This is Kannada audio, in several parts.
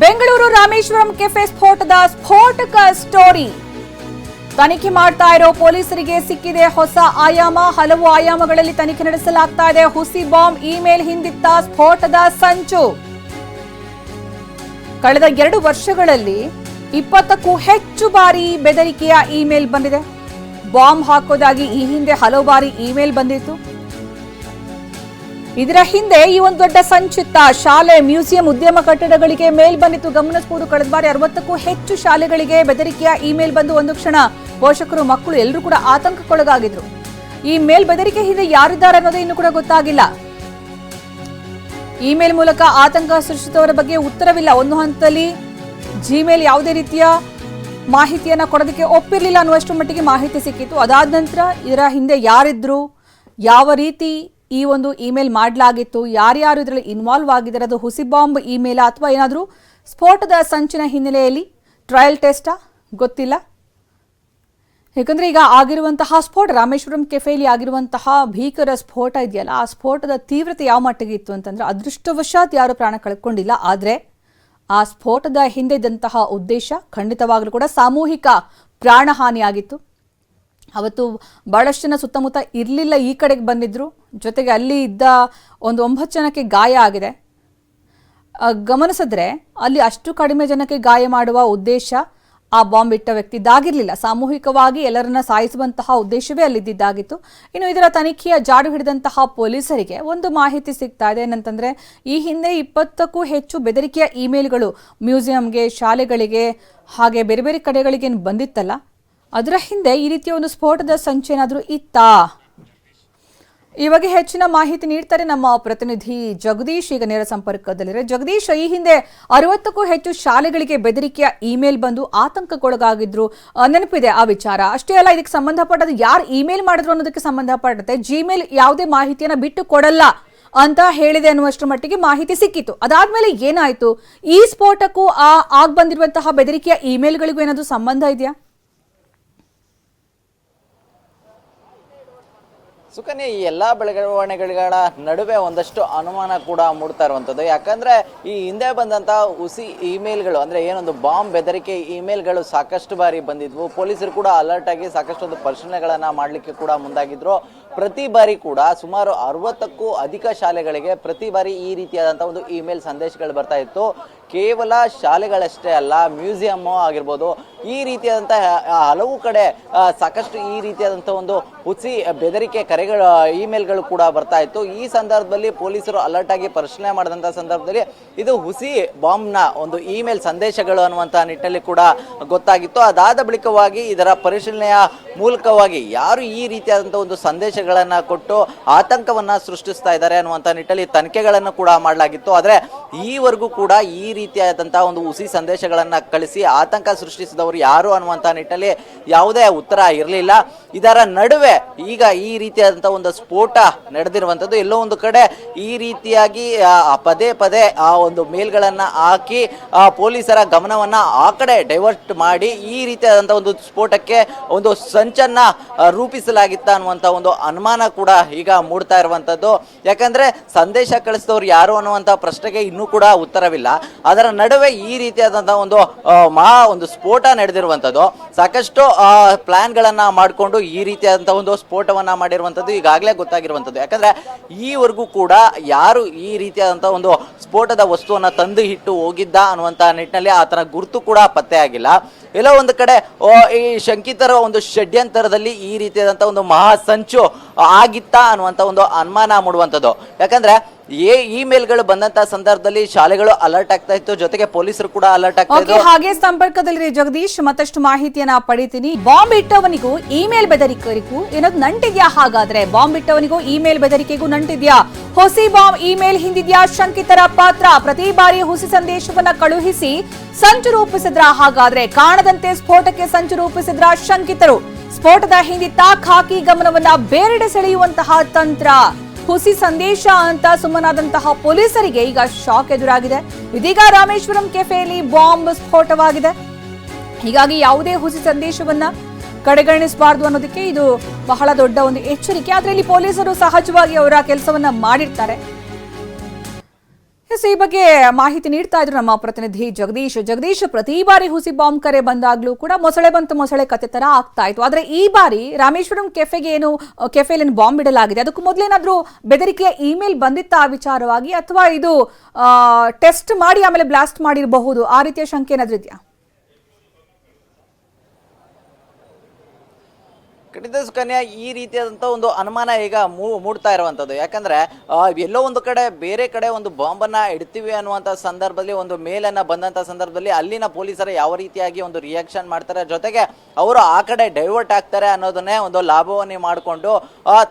ಬೆಂಗಳೂರು ರಾಮೇಶ್ವರಂ ಕೆಫೆ ಸ್ಫೋಟದ ಸ್ಫೋಟಕ ಸ್ಟೋರಿ. ತನಿಖೆ ಮಾಡ್ತಾ ಇರೋ ಪೊಲೀಸರಿಗೆ ಸಿಕ್ಕಿದೆ ಹೊಸ ಆಯಾಮ. ಹಲವು ಆಯಾಮಗಳಲ್ಲಿ ತನಿಖೆ ನಡೆಸಲಾಗ್ತಾ ಇದೆ. ಹುಸಿ ಬಾಂಬ್ ಇಮೇಲ್ ಹಿಂದಿತ್ತ ಸ್ಫೋಟದ ಸಂಚು. ಕಳೆದ ಎರಡು ವರ್ಷಗಳಲ್ಲಿ ಇಪ್ಪತ್ತಕ್ಕೂ ಹೆಚ್ಚು ಬಾರಿ ಬೆದರಿಕೆಯ ಇಮೇಲ್ ಬಂದಿದೆ. ಬಾಂಬ್ ಹಾಕೋದಾಗಿ ಈ ಹಿಂದೆ ಹಲವು ಬಾರಿ ಇಮೇಲ್ ಬಂದಿತ್ತು. ಇದರ ಹಿಂದೆ ಈ ಒಂದು ದೊಡ್ಡ ಸಂಚಿತ್ತ ಶಾಲೆ, ಮ್ಯೂಸಿಯಂ ಉದ್ಯಮ ಕಟ್ಟಡಗಳಿಗೆ ಮೇಲ್ ಬಂದಿತ್ತು. ಗಮನಿಸಬಹುದು, ಕಳೆದ ಬಾರಿ ಅರವತ್ತಕ್ಕೂ ಹೆಚ್ಚು ಶಾಲೆಗಳಿಗೆ ಬೆದರಿಕೆಯ ಇಮೇಲ್ ಬಂದು ಒಂದು ಕ್ಷಣ ಪೋಷಕರು, ಮಕ್ಕಳು ಎಲ್ಲರೂ ಕೂಡ ಆತಂಕಕ್ಕೊಳಗಾಗಿದ್ರು. ಈ ಮೇಲ್ ಬೆದರಿಕೆ ಹಿಂದೆ ಯಾರಿದ್ದಾರೆ ಅನ್ನೋದೇ ಇನ್ನೂ ಕೂಡ ಗೊತ್ತಾಗಿಲ್ಲ. ಇಮೇಲ್ ಮೂಲಕ ಆತಂಕ ಸೃಷ್ಟಿಸಿದವರ ಬಗ್ಗೆ ಉತ್ತರವಿಲ್ಲ. ಒಂದು ಹಂತದಲ್ಲಿ ಜಿಮೇಲ್ ಯಾವುದೇ ರೀತಿಯ ಮಾಹಿತಿಯನ್ನ ಕೊಡೋದಕ್ಕೆ ಒಪ್ಪಿರಲಿಲ್ಲ ಅನ್ನುವಷ್ಟು ಮಟ್ಟಿಗೆ ಮಾಹಿತಿ ಸಿಕ್ಕಿತ್ತು. ಅದಾದ ನಂತರ ಇದರ ಹಿಂದೆ ಯಾರಿದ್ರು, ಯಾವ ರೀತಿ ಈ ಒಂದು ಇಮೇಲ್ ಮಾಡಲಾಗಿತ್ತು. ಯಾರ್ಯಾರು ಇದರಲ್ಲಿ ಇನ್ವಾಲ್ವ್ ಆಗಿದ್ದಾರೆ ಅದು ಹುಸಿ ಬಾಂಬ್ ಇಮೇಲ್ ಅಥವಾ ಏನಾದರೂ ಸ್ಫೋಟದ ಸಂಚಿನ ಹಿನ್ನೆಲೆಯಲ್ಲಿ ಟ್ರಯಲ್ ಟೆಸ್ಟಾ ಗೊತ್ತಿಲ್ಲ. ಯಾಕಂದರೆ ಈಗ ಆಗಿರುವಂತಹ ಸ್ಫೋಟ, ರಾಮೇಶ್ವರಂ ಕೆಫೆಯಲ್ಲಿ ಆಗಿರುವಂತಹ ಭೀಕರ ಸ್ಫೋಟ ಇದೆಯಲ್ಲ, ಆ ಸ್ಫೋಟದ ತೀವ್ರತೆ ಯಾವ ಮಟ್ಟಿಗೆ ಇತ್ತು ಅಂತಂದ್ರೆ ಅದೃಷ್ಟವಶಾತ್ ಯಾರು ಪ್ರಾಣ ಕಳ್ಕೊಂಡಿಲ್ಲ. ಆದರೆ ಆ ಸ್ಫೋಟದ ಹಿಂದೆ ಇದ್ದಂತಹ ಉದ್ದೇಶ ಖಂಡಿತವಾಗಲೂ ಕೂಡ ಸಾಮೂಹಿಕ ಪ್ರಾಣಹಾನಿಯಾಗಿತ್ತು. ಅವತ್ತು ಬಹಳಷ್ಟು ಜನ ಸುತ್ತಮುತ್ತ ಇರಲಿಲ್ಲ, ಈ ಕಡೆಗೆ ಬಂದಿದ್ರು. ಜೊತೆಗೆ ಅಲ್ಲಿ ಇದ್ದ ಒಂದು ಒಂಬತ್ತು ಜನಕ್ಕೆ ಗಾಯ ಆಗಿದೆ. ಗಮನಿಸಿದ್ರೆ ಅಲ್ಲಿ ಅಷ್ಟು ಕಡಿಮೆ ಜನಕ್ಕೆ ಗಾಯ ಮಾಡುವ ಉದ್ದೇಶ ಆ ಬಾಂಬ್ ಇಟ್ಟ ವ್ಯಕ್ತಿದ್ದಾಗಿರಲಿಲ್ಲ ಸಾಮೂಹಿಕವಾಗಿ ಎಲ್ಲರನ್ನ ಸಾಯಿಸುವಂತಹ ಉದ್ದೇಶವೇ ಅಲ್ಲಿದ್ದಾಗಿತ್ತು ಇನ್ನು ಇದರ ತನಿಖೆಯ ಜಾಡು ಹಿಡಿದಂತಹ ಪೊಲೀಸರಿಗೆ ಒಂದು ಮಾಹಿತಿ ಸಿಗ್ತಾ ಇದೆ. ಏನಂತಂದ್ರೆ, ಈ ಹಿಂದೆ ಇಪ್ಪತ್ತಕ್ಕೂ ಹೆಚ್ಚು ಬೆದರಿಕೆಯ ಇಮೇಲ್ಗಳು ಮ್ಯೂಸಿಯಂಗೆ, ಶಾಲೆಗಳಿಗೆ, ಹಾಗೆ ಬೇರೆ ಬೇರೆ ಕಡೆಗಳಿಗೆ ಏನ್ ಬಂದಿತ್ತಲ್ಲ, ಅದರ ಹಿಂದೆ ಈ ರೀತಿಯ ಒಂದು ಸ್ಫೋಟದ ಸಂಚೇನಾದರೂ ಇತ್ತಾ? ಈ ಬಗ್ಗೆ ಹೆಚ್ಚಿನ ಮಾಹಿತಿ ನೀಡ್ತಾರೆ ನಮ್ಮ ಪ್ರತಿನಿಧಿ ಜಗದೀಶ್. ಈಗ ನೇರ ಸಂಪರ್ಕದಲ್ಲಿದ್ದಾರೆ ಜಗದೀಶ್, ಈ ಹಿಂದೆ ಅರವತ್ತಕ್ಕೂ ಹೆಚ್ಚು ಶಾಲೆಗಳಿಗೆ ಬೆದರಿಕೆಯ ಇಮೇಲ್ ಬಂದು ಆತಂಕಕ್ಕೊಳಗಾಗಿದ್ರು. ನೆನಪಿದೆ ಆ ವಿಚಾರ. ಅಷ್ಟೇ ಅಲ್ಲ, ಇದಕ್ಕೆ ಸಂಬಂಧಪಟ್ಟದ್ದು ಯಾರು ಇಮೇಲ್ ಮಾಡಿದ್ರು ಅನ್ನೋದಕ್ಕೆ ಸಂಬಂಧಪಟ್ಟಂತೆ ಜಿಮೇಲ್ ಯಾವುದೇ ಮಾಹಿತಿಯನ್ನ ಬಿಟ್ಟು ಕೊಡಲ್ಲ ಅಂತ ಹೇಳಿದೆ ಅನ್ನುವಷ್ಟರ ಮಟ್ಟಿಗೆ ಮಾಹಿತಿ ಸಿಕ್ಕಿತ್ತು. ಅದಾದ್ಮೇಲೆ ಏನಾಯ್ತು? ಈ ಸ್ಫೋಟಕ್ಕೂ ಆ, ಆಗ್ ಬಂದಿರುವಂತಹ ಬೆದರಿಕೆಯ ಇಮೇಲ್ಗಳಿಗೂ ಏನಾದರೂ ಸಂಬಂಧ ಇದೆಯಾ? ಸುಕನ್ಯ, ಈ ಎಲ್ಲಾ ಬೆಳವಣಿಗೆಗಳ ನಡುವೆ ಒಂದಷ್ಟು ಅನುಮಾನ ಕೂಡ ಮೂಡ್ತಾ ಇರುವಂಥದ್ದು ಯಾಕಂದ್ರೆ ಈ ಹಿಂದೆ ಬಂದಂತ ಹುಸಿ ಇಮೇಲ್ಗಳು, ಅಂದ್ರೆ ಏನೊಂದು ಬಾಂಬ್ ಬೆದರಿಕೆ ಇಮೇಲ್ಗಳು ಸಾಕಷ್ಟು ಬಾರಿ ಬಂದಿದ್ವು. ಪೊಲೀಸರು ಕೂಡ ಅಲರ್ಟ್ ಆಗಿ ಸಾಕಷ್ಟು ಒಂದು ಪರಿಶೀಲನೆಗಳನ್ನ ಮಾಡ್ಲಿಕ್ಕೆ ಕೂಡ ಮುಂದಾಗಿದ್ರು. ಪ್ರತಿ ಬಾರಿ ಕೂಡ ಸುಮಾರು ಅರವತ್ತಕ್ಕೂ ಅಧಿಕ ಶಾಲೆಗಳಿಗೆ ಪ್ರತಿ ಬಾರಿ ಈ ರೀತಿಯಾದಂಥ ಒಂದು ಇಮೇಲ್ ಸಂದೇಶಗಳು ಬರ್ತಾ ಇತ್ತು. ಕೇವಲ ಶಾಲೆಗಳಷ್ಟೇ ಅಲ್ಲ, ಮ್ಯೂಸಿಯಮ್ಮು ಆಗಿರ್ಬೋದು, ಈ ರೀತಿಯಾದಂಥ ಹಲವು ಕಡೆ ಸಾಕಷ್ಟು ಈ ರೀತಿಯಾದಂಥ ಒಂದು ಹುಸಿ ಬೆದರಿಕೆ ಕರೆಗಳ, ಇಮೇಲ್ಗಳು ಕೂಡ ಬರ್ತಾ ಇತ್ತು. ಈ ಸಂದರ್ಭದಲ್ಲಿ ಪೊಲೀಸರು ಅಲರ್ಟ್ ಆಗಿ ಪರಿಶೀಲನೆ ಮಾಡಿದಂಥ ಸಂದರ್ಭದಲ್ಲಿ ಇದು ಹುಸಿ ಬಾಂಬ್ನ ಒಂದು ಇಮೇಲ್ ಸಂದೇಶಗಳು ಅನ್ನುವಂಥ ನಿಟ್ಟಿನಲ್ಲಿ ಕೂಡ ಗೊತ್ತಾಗಿತ್ತು. ಅದಾದ ಬಳಿಕವಾಗಿ ಇದರ ಪರಿಶೀಲನೆಯ ಮೂಲಕವಾಗಿ ಯಾರು ಈ ರೀತಿಯಾದಂಥ ಒಂದು ಸಂದೇಶಗಳನ್ನು ಕೊಟ್ಟು ಆತಂಕವನ್ನ ಸೃಷ್ಟಿಸ್ತಾ ಇದ್ದಾರೆ ಅನ್ನುವಂಥ ನಿಟ್ಟಲ್ಲಿ ತನಿಖೆಗಳನ್ನು ಕೂಡ ಮಾಡಲಾಗಿತ್ತು. ಆದರೆ ಈವರೆಗೂ ಕೂಡ ಈ ರೀತಿಯಾದಂಥ ಒಂದು ಹುಸಿ ಸಂದೇಶಗಳನ್ನ ಕಳಿಸಿ ಆತಂಕ ಸೃಷ್ಟಿಸಿದವರು ಯಾರು ಅನ್ನುವಂಥ ನಿಟ್ಟಲ್ಲಿ ಯಾವುದೇ ಉತ್ತರ ಇರಲಿಲ್ಲ. ಇದರ ನಡುವೆ ಈಗ ಈ ರೀತಿಯಾದಂಥ ಒಂದು ಸ್ಫೋಟ ನಡೆದಿರುವಂಥದ್ದು. ಎಲ್ಲೋ ಒಂದು ಕಡೆ ಈ ರೀತಿಯಾಗಿ ಪದೇ ಪದೇ ಆ ಒಂದು ಮೇಲ್ಗಳನ್ನು ಹಾಕಿ ಪೊಲೀಸರ ಗಮನವನ್ನ ಆ ಕಡೆ ಡೈವರ್ಟ್ ಮಾಡಿ ಈ ರೀತಿಯಾದಂಥ ಒಂದು ಸ್ಫೋಟಕ್ಕೆ ಒಂದು ಸಂಚನ್ನ ರೂಪಿಸಲಾಗಿತ್ತ ಅನ್ನುವಂಥ ಒಂದು ಅನುಮಾನ ಕೂಡ ಈಗ ಮೂಡ್ತಾ ಇರುವಂಥದ್ದು. ಯಾಕಂದ್ರೆ ಸಂದೇಶ ಕಳಿಸಿದವರು ಯಾರು ಅನ್ನುವಂಥ ಪ್ರಶ್ನೆಗೆ ಇನ್ನೂ ಕೂಡ ಉತ್ತರವಿಲ್ಲ. ಅದರ ನಡುವೆ ಈ ರೀತಿಯಾದಂಥ ಒಂದು ಮಹಾ ಒಂದು ಸ್ಫೋಟ ನಡೆದಿರುವಂಥದ್ದು. ಸಾಕಷ್ಟು ಪ್ಲ್ಯಾನ್ಗಳನ್ನು ಮಾಡಿಕೊಂಡು ಈ ರೀತಿಯಾದಂಥ ಒಂದು ಸ್ಫೋಟವನ್ನು ಮಾಡಿರುವಂಥದ್ದು ಈಗಾಗಲೇ ಗೊತ್ತಾಗಿರುವಂಥದ್ದು ಯಾಕಂದ್ರೆ ಈವರೆಗೂ ಕೂಡ ಯಾರು ಈ ರೀತಿಯಾದಂಥ ಒಂದು ಸ್ಫೋಟದ ವಸ್ತುವನ್ನ ತಂದು ಇಟ್ಟು ಹೋಗಿದ್ದ ಅನ್ನುವಂಥ ನಿಟ್ಟಿನಲ್ಲಿ ಆತನ ಗುರುತು ಕೂಡ ಪತ್ತೆ ಆಗಿಲ್ಲ. ಎಲ್ಲೋ ಒಂದು ಕಡೆ ಈ ಶಂಕಿತರ ಒಂದು ಷಡ್ಯಂತರದಲ್ಲಿ ಈ ರೀತಿಯಾದಂಥ ಒಂದು ಮಹಾ ಸಂಚು ಆಗಿತ್ತಾ ಅನ್ನುವಂಥ ಒಂದು ಅನುಮಾನ ಮೂಡುವಂಥದ್ದು ಯಾಕಂದ್ರೆ ಏ ಇಮೇಲ್ಗಳು ಬಂದಂತ ಸಂದರ್ಭದಲ್ಲಿ ಶಾಲೆಗಳು ಅಲರ್ಟ್ ಆಗ್ತಾ ಇತ್ತು. ಜೊತೆಗೆ ಪೊಲೀಸರು ಕೂಡ ಅಲರ್ಟ್ ಆಗ್ತಾ ಇದ್ರು. ಹಾಗೆ ಸಂಪರ್ಕದಲ್ಲಿ ಜಗದೀಶ್ ಮತ್ತಷ್ಟು ಮಾಹಿತಿಯನ್ನ ಪಡಿತೀನಿ. ಬಾಂಬ್ ಇಟ್ಟವನಿಗೂ ಇಮೇಲ್ ಬೆದರಿಕೆಗೂ ಏನಾದ್ರು ನಂಟಿದ್ಯಾ? ಹಾಗಾದ್ರೆ ಬಾಂಬ್ ಇಟ್ಟವನಿಗೂ ಇಮೇಲ್ ಬೆದರಿಕೆಗೂ ನಂಟಿದ್ಯಾ? ಹೊಸಿ ಬಾಂಬ್ ಇಮೇಲ್ ಹಿಂದಿದ್ಯಾ? ಶಂಕಿತರ ಪಾತ್ರ. ಪ್ರತಿ ಬಾರಿ ಹುಸಿ ಸಂದೇಶವನ್ನ ಕಳುಹಿಸಿ ಸಂಚು ರೂಪಿಸಿದ್ರ? ಹಾಗಾದ್ರೆ ಕಾಣದಂತೆ ಸ್ಫೋಟಕ್ಕೆ ಸಂಚು ರೂಪಿಸಿದ್ರ ಶಂಕಿತರು? ಸ್ಫೋಟದ ಹಿಂದಿ ತಾಕ್ ಹಾಕಿ ಗಮನವನ್ನ ಬೇರೆಡೆ ಸೆಳೆಯುವಂತಹ ತಂತ್ರ. ಹುಸಿ ಸಂದೇಶ ಅಂತ ಸುಮ್ಮನಾದಂತಹ ಪೊಲೀಸರಿಗೆ ಈಗ ಶಾಕ್ ಎದುರಾಗಿದೆ. ಇದೀಗ ರಾಮೇಶ್ವರಂ ಕೆಫೆಯಲ್ಲಿ ಬಾಂಬ್ ಸ್ಫೋಟವಾಗಿದೆ. ಹೀಗಾಗಿ ಯಾವುದೇ ಹುಸಿ ಸಂದೇಶವನ್ನ ಕಡೆಗಣಿಸಬಾರದು ಅನ್ನೋದಕ್ಕೆ ಇದು ಬಹಳ ದೊಡ್ಡ ಒಂದು ಎಚ್ಚರಿಕೆ. ಆದ್ರೆ ಇಲ್ಲಿ ಪೊಲೀಸರು ಸಹಜವಾಗಿ ಅವರ ಕೆಲಸವನ್ನ ಮಾಡಿರ್ತಾರೆ. ಈ ಬಗ್ಗೆ ಮಾಹಿತಿ ನೀಡ್ತಾ ಇದ್ರು ನಮ್ಮ ಪ್ರತಿನಿಧಿ ಜಗದೀಶ್. ಜಗದೀಶ್, ಪ್ರತಿ ಬಾರಿ ಹುಸಿ ಬಾಂಬ್ ಕರೆ ಬಂದಾಗ್ಲೂ ಕೂಡ ಮೊಸಳೆ ಬಂತು ಮೊಸಳೆ ಕತೆ ತರ ಆಗ್ತಾ ಇತ್ತು. ಆದ್ರೆ ಈ ಬಾರಿ ರಾಮೇಶ್ವರಂ ಕೆಫೆಗೆ ಏನು ಕೆಫೆಲ್ ಬಾಂಬ್ ಇಡಲಾಗಿದೆ? ಅದಕ್ಕೂ ಮೊದಲೇನಾದ್ರೂ ಬೆದರಿಕೆಯ ಇಮೇಲ್ ಬಂದಿತ್ತ ಆ ವಿಚಾರವಾಗಿ? ಅಥವಾ ಇದು ಟೆಸ್ಟ್ ಮಾಡಿ ಆಮೇಲೆ ಬ್ಲಾಸ್ಟ್ ಮಾಡಿರಬಹುದು? ಆ ರೀತಿಯ ಶಂಕೆ ಏನಾದ್ರೂ ಇದೆಯಾ? ಖಂಡಿತ ಸುಕನ್ಯಾ ಈ ರೀತಿಯಾದಂಥ ಒಂದು ಅನುಮಾನ ಈಗ ಮೂಡ್ತಾ ಇರುವಂಥದ್ದು ಯಾಕಂದ್ರೆ ಎಲ್ಲೋ ಒಂದು ಕಡೆ ಬೇರೆ ಕಡೆ ಒಂದು ಬಾಂಬನ್ನು ಇಡ್ತೀವಿ ಅನ್ನುವಂಥ ಸಂದರ್ಭದಲ್ಲಿ, ಒಂದು ಮೇಲನ್ನು ಬಂದಂಥ ಸಂದರ್ಭದಲ್ಲಿ ಅಲ್ಲಿನ ಪೊಲೀಸರು ಯಾವ ರೀತಿಯಾಗಿ ಒಂದು ರಿಯಾಕ್ಷನ್ ಮಾಡ್ತಾರೆ, ಜೊತೆಗೆ ಅವರು ಆ ಕಡೆ ಡೈವರ್ಟ್ ಆಗ್ತಾರೆ ಅನ್ನೋದನ್ನೇ ಒಂದು ಲಾಭವನ್ನೇ ಮಾಡಿಕೊಂಡು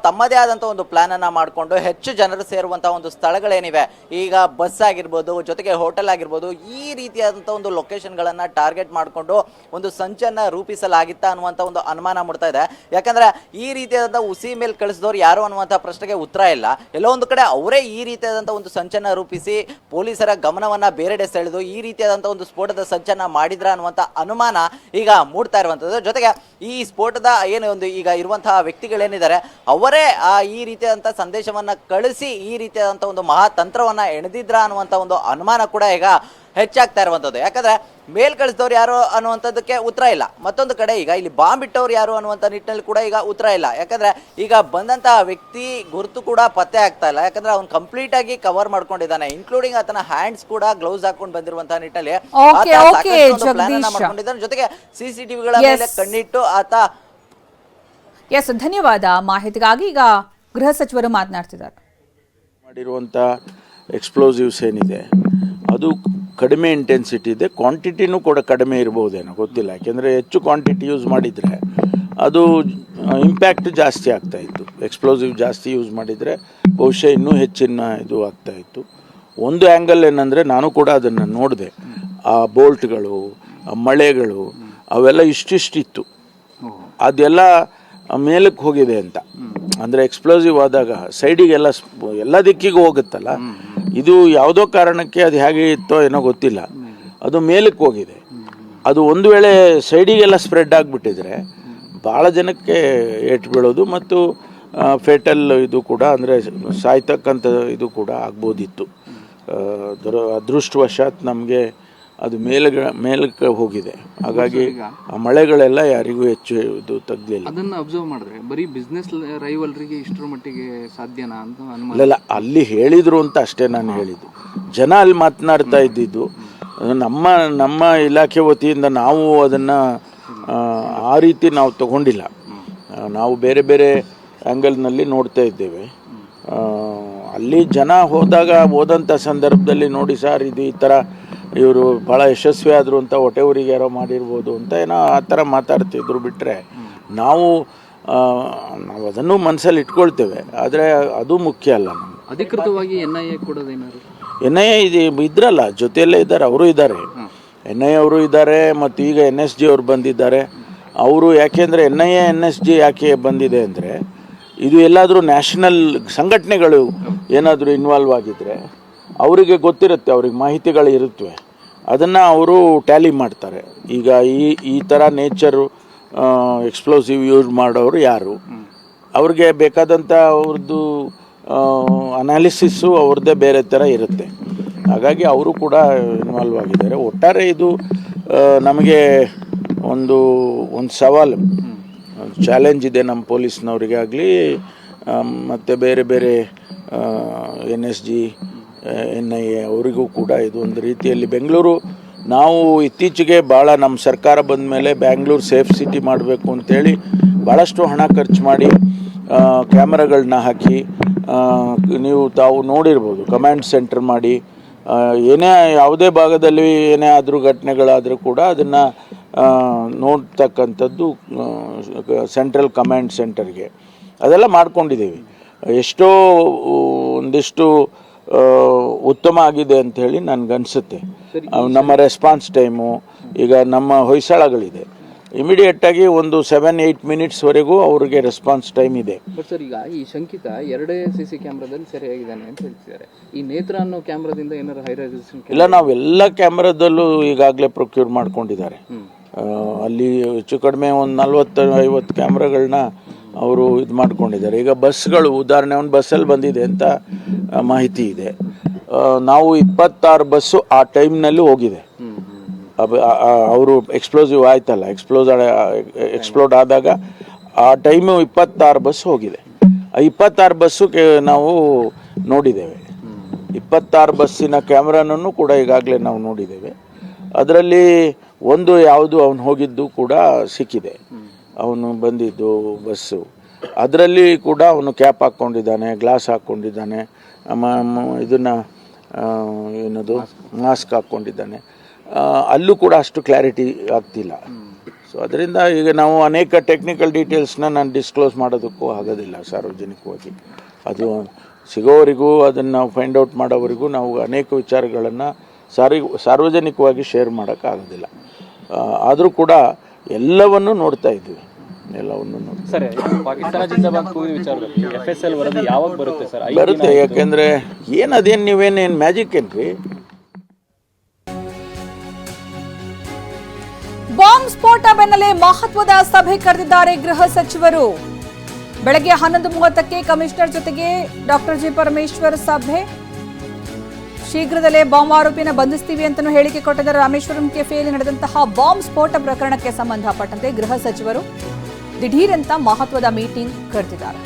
ತಮ್ಮದೇ ಆದಂಥ ಒಂದು ಪ್ಲಾನ್ ಅನ್ನ ಮಾಡಿಕೊಂಡು ಹೆಚ್ಚು ಜನರು ಸೇರುವಂಥ ಒಂದು ಸ್ಥಳಗಳೇನಿವೆ, ಈಗ ಬಸ್ ಆಗಿರ್ಬೋದು, ಜೊತೆಗೆ ಹೋಟೆಲ್ ಆಗಿರ್ಬೋದು, ಈ ರೀತಿಯಾದಂಥ ಒಂದು ಲೊಕೇಶನ್ಗಳನ್ನು ಟಾರ್ಗೆಟ್ ಮಾಡಿಕೊಂಡು ಒಂದು ಸಂಚನ್ನ ರೂಪಿಸಲಾಗಿತ್ತ ಅನ್ನುವಂಥ ಒಂದು ಅನುಮಾನ ಮೂಡ್ತಾ ಇದೆ. ಯಾಕಂದ್ರೆ ಈ ರೀತಿಯಾದಂಥ ಉಸಿ ಮೇಲೆ ಕಳಿಸಿದವ್ರು ಯಾರು ಅನ್ನುವಂಥ ಪ್ರಶ್ನೆಗೆ ಉತ್ತರ ಇಲ್ಲ. ಎಲ್ಲೋ ಒಂದು ಕಡೆ ಅವರೇ ಈ ರೀತಿಯಾದಂಥ ಒಂದು ಸಂಚನ ರೂಪಿಸಿ ಪೊಲೀಸರ ಗಮನವನ್ನ ಬೇರೆಡೆ ಸೆಳೆದು ಈ ರೀತಿಯಾದಂಥ ಒಂದು ಸ್ಫೋಟದ ಸಂಚನ ಮಾಡಿದ್ರ ಅನ್ನುವಂಥ ಅನುಮಾನ ಈಗ ಮೂಡ್ತಾ ಇರುವಂಥದ್ದು ಜೊತೆಗೆ ಈ ಸ್ಫೋಟದ ಏನು ಒಂದು ಈಗ ಇರುವಂತಹ ವ್ಯಕ್ತಿಗಳೇನಿದ್ದಾರೆ, ಅವರೇ ಆ ಈ ರೀತಿಯಾದಂಥ ಸಂದೇಶವನ್ನ ಕಳಿಸಿ ಈ ರೀತಿಯಾದಂಥ ಒಂದು ಮಹಾತಂತ್ರವನ್ನು ಎಣೆದಿದ್ರ ಅನ್ನುವಂಥ ಒಂದು ಅನುಮಾನ ಕೂಡ ಈಗ ಹೆಚ್ಚಾಗ್ತಾ ಇರುವಂಥದ್ದು. ಯಾಕಂದ್ರೆ ಮೇಲ್ ಕಳಿಸಿದವ್ರು ಯಾರು ಅನ್ನುವಂಥದ್ದಕ್ಕೆ ಉತ್ತರ ಇಲ್ಲ. ಮತ್ತೊಂದು ಕಡೆ ಈಗ ಇಲ್ಲಿ ಬಾಂಬ್ ಇಟ್ಟವ್ರು ಯಾರು ಅನ್ನುವಂಥ ನಿಟ್ಟಿನಲ್ಲಿ ಕೂಡ ಈಗ ಉತ್ತರ ಇಲ್ಲ. ಯಾಕಂದ್ರೆ ಈಗ ಬಂದಂತಹ ವ್ಯಕ್ತಿ ಗುರುತು ಕೂಡ ಪತ್ತೆ ಆಗ್ತಾ ಇಲ್ಲ. ಯಾಕಂದ್ರೆ ಅವ್ನು ಕಂಪ್ಲೀಟ್ ಆಗಿ ಕವರ್ ಮಾಡ್ಕೊಂಡಿದ್ದಾನೆ. ಇನ್ಕ್ಲೂಡಿಂಗ್ ಆತನ ಹ್ಯಾಂಡ್ಸ್ ಕೂಡ ಗ್ಲೌಸ್ ಹಾಕೊಂಡು ಬಂದಿರುವಂತಹ ನಿಟ್ಟಿನಲ್ಲಿ ಅನ್ನ ಜಗದೀಶ. ಮಾಡ್ಕೊಂಡಿದ್ದಾನೆ. ಜೊತೆಗೆ ಸಿಸಿಟಿವಿಗಳ. ಮೇಲೆ ಕಣ್ಣಿಟ್ಟು ಆತ ಎಸ್ ಧನ್ಯವಾದ ಮಾಹಿತಿಗಾಗಿ. ಈಗ ಗೃಹ ಸಚಿವರು ಮಾತನಾಡ್ತಿದ್ದಾರೆ. ಮಾಡಿರುವಂತ ಎಕ್ಸ್ಪ್ಲೋಸಿವ್ಸ್ ಏನಿದೆ ಅದು ಕಡಿಮೆ ಇಂಟೆನ್ಸಿಟಿ ಇದೆ. ಕ್ವಾಂಟಿಟಿನೂ ಕೂಡ ಕಡಿಮೆ ಇರ್ಬೋದೇನೋ ಗೊತ್ತಿಲ್ಲ. ಯಾಕೆಂದರೆ ಹೆಚ್ಚು ಕ್ವಾಂಟಿಟಿ ಯೂಸ್ ಮಾಡಿದರೆ ಅದು ಇಂಪ್ಯಾಕ್ಟ್ ಜಾಸ್ತಿ ಆಗ್ತಾಯಿತ್ತು ಎಕ್ಸ್ಪ್ಲೋಸಿವ್ ಜಾಸ್ತಿ ಯೂಸ್ ಮಾಡಿದರೆ ಬಹುಶಃ ಇನ್ನೂ ಹೆಚ್ಚಿನ ಇದು ಆಗ್ತಾಯಿತ್ತು ಒಂದು ಆ್ಯಂಗಲ್ ಏನಂದರೆ ನಾನು ಕೂಡ ಅದನ್ನು ನೋಡಿದೆ. ಆ ಬೋಲ್ಟ್ಗಳು ಆ ಮಳೆಗಳು ಅವೆಲ್ಲ ಇಷ್ಟಿಷ್ಟಿತ್ತು. ಅದೆಲ್ಲ ಮೇಲಕ್ಕೆ ಹೋಗಿದೆ ಅಂತ. ಅಂದರೆ ಎಕ್ಸ್ಪ್ಲೋಸಿವ್ ಆದಾಗ ಸೈಡಿಗೆಲ್ಲ ಎಲ್ಲ ದಿಕ್ಕಿಗೆ ಹೋಗುತ್ತಲ್ಲ? ಇದು ಯಾವುದೋ ಕಾರಣಕ್ಕೆ ಅದು ಹೇಗೆ ಇತ್ತೋ ಏನೋ ಗೊತ್ತಿಲ್ಲ. ಅದು ಮೇಲಕ್ಕೆ ಹೋಗಿದೆ. ಅದು ಒಂದು ವೇಳೆ ಸೈಡಿಗೆಲ್ಲ ಸ್ಪ್ರೆಡ್ ಆಗಿಬಿಟ್ಟಿದ್ರೆ ಭಾಳ ಜನಕ್ಕೆ ಏಟು ಬೀಳೋದು ಮತ್ತು ಫೇಟಲ್ ಇದು ಕೂಡ ಅಂದರೆ ಸಾಯ್ತಕ್ಕಂಥ ಇದು ಕೂಡ ಆಗ್ಬೋದಿತ್ತು. ಆ, ದುರ ಅದೃಷ್ಟವಶಾತ್ ನಮಗೆ ಅದು ಮೇಲ್ಗ ಮೇಲಕ್ಕೆ ಹೋಗಿದೆ. ಹಾಗಾಗಿ ಆ ಮಳೆಗಳೆಲ್ಲ ಯಾರಿಗೂ ಹೆಚ್ಚು ಇದು ತಗ್ಲಿಲ್ಲ ಅದನ್ನ ಅಬ್ಸರ್ವ್ ಮಾಡಿದ್ರೆ ಬರೀ ಬಿಸ್ನೆಸ್ ರೈವಲ್ರಿಗೆ ಇಷ್ಟರ ಮಟ್ಟಿಗೆ ಸಾಧ್ಯನಾ ಅಂತ ಅನುಮಾನ ಇಲ್ಲ ಅಲ್ಲಿ ಹೇಳಿದ್ರು ಅಂತ ಅಷ್ಟೇ ನಾನು ಹೇಳಿದ್ದು. ಜನ ಅಲ್ಲಿ ಮಾತನಾಡ್ತಾ ಇದ್ದಿದ್ದು. ನಮ್ಮ ನಮ್ಮ ಇಲಾಖೆ ವತಿಯಿಂದ ನಾವು ಅದನ್ನು ಆ ರೀತಿ ನಾವು ತಗೊಂಡಿಲ್ಲ. ನಾವು ಬೇರೆ ಬೇರೆ ಆ್ಯಂಗಲ್ನಲ್ಲಿ ನೋಡ್ತಾ ಇದ್ದೇವೆ. ಅಲ್ಲಿ ಜನ ಹೋದಾಗ ಹೋದಂಥ ಸಂದರ್ಭದಲ್ಲಿ ನೋಡಿ ಸರ್ ಇದು ಈ ಥರ ಇವರು ಭಾಳ ಯಶಸ್ವಿ ಆದರು ಅಂತ ಹೊಟ್ಟೆವರಿಗೆ ಯಾರೋ ಮಾಡಿರ್ಬೋದು ಅಂತ ಏನೋ ಆ ಥರ ಮಾತಾಡ್ತಿದ್ರು ಬಿಟ್ಟರೆ ನಾವು ನಾವು ಅದನ್ನು ಮನಸ್ಸಲ್ಲಿ ಇಟ್ಕೊಳ್ತೇವೆ. ಆದರೆ ಅದು ಮುಖ್ಯ ಅಲ್ಲ ನಮ್ಗೆ. ಅಧಿಕೃತವಾಗಿ ಎನ್ ಐ ಎ ಕೊಡೋದೇನಾದ್ರು ಎನ್ ಐ ಎ ಇದು ಇದ್ರಲ್ಲ ಜೊತೆಯಲ್ಲೇ ಇದ್ದಾರೆ ಅವರು ಇದ್ದಾರೆ. ಎನ್ ಐ ಅವರು ಇದ್ದಾರೆ ಮತ್ತು ಈಗ ಎನ್ ಎಸ್ ಜಿ ಅವರು ಬಂದಿದ್ದಾರೆ. ಅವರು ಯಾಕೆಂದರೆ N I A N S G ಯಾಕೆ ಬಂದಿದೆ ಅಂದರೆ ಇದು ಎಲ್ಲಾದರೂ ನ್ಯಾಷನಲ್ ಸಂಘಟನೆಗಳು ಏನಾದರೂ ಇನ್ವಾಲ್ವ್ ಆಗಿದ್ದರೆ ಅವರಿಗೆ ಗೊತ್ತಿರುತ್ತೆ ಅವ್ರಿಗೆ ಮಾಹಿತಿಗಳು ಇರುತ್ತವೆ ಅದನ್ನು ಅವರು ಟ್ಯಾಲಿ ಮಾಡ್ತಾರೆ. ಈಗ ಈ ಈ ಥರ ನೇಚರು ಎಕ್ಸ್ಪ್ಲೋಸಿವ್ ಯೂಸ್ ಮಾಡೋರು ಯಾರು? ಅವ್ರಿಗೆ ಬೇಕಾದಂಥ ಅವ್ರದ್ದು ಅನಾಲಿಸಿಸ್ಸು ಅವ್ರದ್ದೇ ಬೇರೆ ಥರ ಇರುತ್ತೆ. ಹಾಗಾಗಿ ಅವರು ಕೂಡ ಇನ್ವಾಲ್ವ್ ಆಗಿದ್ದಾರೆ. ಒಟ್ಟಾರೆ ಇದು ನಮಗೆ ಒಂದು ಒಂದು ಸವಾಲು. ಚಾಲೆಂಜ್ ಇದೆ ನಮ್ಮ ಪೊಲೀಸ್ನವರಿಗಾಗಲಿ ಮತ್ತು ಬೇರೆ ಬೇರೆ N S G N I A ಅವರಿಗೂ ಕೂಡ ಇದು ಒಂದು ರೀತಿಯಲ್ಲಿ ಬೆಂಗಳೂರು, ನಾವು ಇತ್ತೀಚೆಗೆ ಭಾಳ ನಮ್ಮ ಸರ್ಕಾರ ಬಂದ ಮೇಲೆ ಬ್ಯಾಂಗ್ಳೂರು ಸೇಫ್ ಸಿಟಿ ಮಾಡಬೇಕು ಅಂತೇಳಿ ಭಾಳಷ್ಟು ಹಣ ಖರ್ಚು ಮಾಡಿ ಕ್ಯಾಮ್ರಾಗಳನ್ನ ಹಾಕಿ ನೀವು ತಾವು ನೋಡಿರ್ಬೋದು, ಕಮ್ಯಾಂಡ್ ಸೆಂಟರ್ ಮಾಡಿ ಏನೇ ಯಾವುದೇ ಭಾಗದಲ್ಲಿ ಏನೇ ಆದರೂ ಘಟನೆಗಳಾದರೂ ಕೂಡ ಅದನ್ನು ನೋಡ್ತಕ್ಕಂಥದ್ದು ಸೆಂಟ್ರಲ್ ಕಮಾಂಡ್ ಸೆಂಟರ್ಗೆ. ಅದೆಲ್ಲ ಮಾಡ್ಕೊಂಡಿದ್ದೀವಿ. ಎಷ್ಟೋ ಒಂದಿಷ್ಟು ಉತ್ತಮ ಆಗಿದೆ ಅಂತ ಹೇಳಿ ನನಗನ್ಸುತ್ತೆ. ನಮ್ಮ ರೆಸ್ಪಾನ್ಸ್ ಟೈಮು ಈಗ ನಮ್ಮ ಹೊಯ್ಸಳಗಳಿದೆ. ಇಮಿಡಿಯೇಟಾಗಿ ಒಂದು ಸೆವೆನ್ ಏಯ್ಟ್ ಮಿನಿಟ್ಸ್ವರೆಗೂ ಅವರಿಗೆ ರೆಸ್ಪಾನ್ಸ್ ಟೈಮ್ ಇದೆ. ಬಟ್ ಸರ್ ಈಗ ಈ ಶಂಕಿತ ಎರಡೇ ಸಿ ಸಿ ಕ್ಯಾಮ್ರಾದಲ್ಲಿ ಸೆರೆಯಾಗಿದ್ದಾನೆ ಅಂತ ಹೇಳ್ತಿದ್ದಾರೆ. ಈ ನೇತ್ರ ಅನ್ನೋ ಕ್ಯಾಮ್ರಾದಿಂದ ಏನಾದ್ರು ಹೈ ರೆಸಲ್ಯೂಷನ್ ಇಲ್ಲ ನಾವೆಲ್ಲ ಕ್ಯಾಮ್ರಾದಲ್ಲೂ ಈಗಾಗಲೇ ಪ್ರೊಕ್ಯೂರ್ ಮಾಡ್ಕೊಂಡಿದ್ದಾರೆ. ಅಲ್ಲಿ ಹೆಚ್ಚು ಕಡಿಮೆ ಒಂದು ನಲ್ವತ್ತು ಐವತ್ತು ಕ್ಯಾಮ್ರಾಗಳನ್ನ ಅವರು ಇದು ಮಾಡ್ಕೊಂಡಿದ್ದಾರೆ. ಈಗ ಬಸ್ಗಳು, ಉದಾಹರಣೆ ಒಂದು ಬಸ್ಸಲ್ಲಿ ಬಂದಿದೆ ಅಂತ ಮಾಹಿತಿ ಇದೆ. ನಾವು ಇಪ್ಪತ್ತಾರು ಬಸ್ಸು ಆ ಟೈಮ್ನಲ್ಲಿ ಹೋಗಿದೆ. ಅವರು ಎಕ್ಸ್ಪ್ಲೋಸಿವ್ ಆಯ್ತಲ್ಲ, ಎಕ್ಸ್ಪ್ಲೋಸ್ ಎಕ್ಸ್ಪ್ಲೋಡ್ ಆದಾಗ ಆ ಟೈಮು ಇಪ್ಪತ್ತಾರು ಬಸ್ ಹೋಗಿದೆ. ಆ ಇಪ್ಪತ್ತಾರು ಬಸ್ಸು ನಾವು ನೋಡಿದ್ದೇವೆ. ಇಪ್ಪತ್ತಾರು ಬಸ್ಸಿನ ಕ್ಯಾಮ್ರಾನನ್ನು ಕೂಡ ಈಗಾಗಲೇ ನಾವು ನೋಡಿದ್ದೇವೆ. ಅದರಲ್ಲಿ ಒಂದು ಯಾವುದು ಅವನು ಹೋಗಿದ್ದು ಕೂಡ ಸಿಕ್ಕಿದೆ. ಅವನು ಬಂದಿದ್ದು ಬಸ್ಸು. ಅದರಲ್ಲಿ ಕೂಡ ಅವನು ಕ್ಯಾಪ್ ಹಾಕ್ಕೊಂಡಿದ್ದಾನೆ, ಗ್ಲಾಸ್ ಹಾಕ್ಕೊಂಡಿದ್ದಾನೆ ಇದನ್ನ ಏನದು, ಮಾಸ್ಕ್ ಹಾಕ್ಕೊಂಡಿದ್ದಾನೆ. ಅಲ್ಲೂ ಕೂಡ ಅಷ್ಟು ಕ್ಲಾರಿಟಿ ಆಗ್ತಿಲ್ಲ. ಸೊ ಅದರಿಂದ ಈಗ ನಾವು ಅನೇಕ ಟೆಕ್ನಿಕಲ್ ಡೀಟೇಲ್ಸ್ನ ನಾನು ಡಿಸ್ಕ್ಲೋಸ್ ಮಾಡೋದಕ್ಕೂ ಆಗೋದಿಲ್ಲ ಸಾರ್ವಜನಿಕವಾಗಿ. ಅದು ಸಿಗೋವರೆಗೂ ಅದನ್ನು ಫೈಂಡ್ ಔಟ್ ಮಾಡೋವರೆಗೂ ನಾವು ಅನೇಕ ವಿಚಾರಗಳನ್ನು ಸಾರಿ, ಸಾರ್ವಜನಿಕವಾಗಿ ಶೇರ್ ಮಾಡೋಕ್ಕಾಗೋದಿಲ್ಲ. ಆದರೂ ಕೂಡ ಎಲ್ಲವನ್ನು ನೋಡ್ತಾ ಇದ್ದೀವಿ. ಎಲ್ಲವನ್ನು ನೋಡಿ ಸರ್ ಪಾಕಿಸ್ತಾನ ಜಿಂದಾಬಾದ್ ಕೂಗಿ ವಿಚಾರದಲ್ಲಿ ಎಫ್ ಎಸ್ ಎಲ್ ವರದಿ ಯಾವಾಗ ಬರುತ್ತೆ ಸರ್? ಐದು ಬರುತ್ತೆ ಯಾಕೆಂದರೆ ಏನು ಅದೇನು ನೀವೇನೇನು ಮ್ಯಾಜಿಕ್ ಏನ್ರಿ? ಬಾಂಬ್ ಸ್ಫೋಟ ಬೆನ್ನಲ್ಲೇ ಮಹತ್ವದ ಸಭೆ ಕರೆದಿದ್ದಾರೆ ಗೃಹ ಸಚಿವರು. ಬೆಳಗ್ಗೆ ಹನ್ನೊಂದು ಮೂವತ್ತಕ್ಕೆ ಕಮಿಷನರ್ ಜೊತೆಗೆ ಡಾಕ್ಟರ್ ಜಿ ಪರಮೇಶ್ವರ್ ಸಭೆ. ಶೀಘ್ರದಲ್ಲೇ ಬಾಂಬ್ ಆರೋಪಿನ ಬಂಧಿಸ್ತೀವಿ ಅಂತಲೂ ಹೇಳಿಕೆ ಕೊಟ್ಟಿದ್ದಾರೆ. ರಾಮೇಶ್ವರಂ ಕೆಫೆಯಲ್ಲಿ ನಡೆದಂತಹ ಬಾಂಬ್ ಸ್ಫೋಟ ಪ್ರಕರಣಕ್ಕೆ ಸಂಬಂಧಪಟ್ಟಂತೆ ಗೃಹ ಸಚಿವರು ದಿಢೀರ್ ಅಂತ ಮಹತ್ವದ ಮೀಟಿಂಗ್ ಕರೆದಿದ್ದಾರೆ.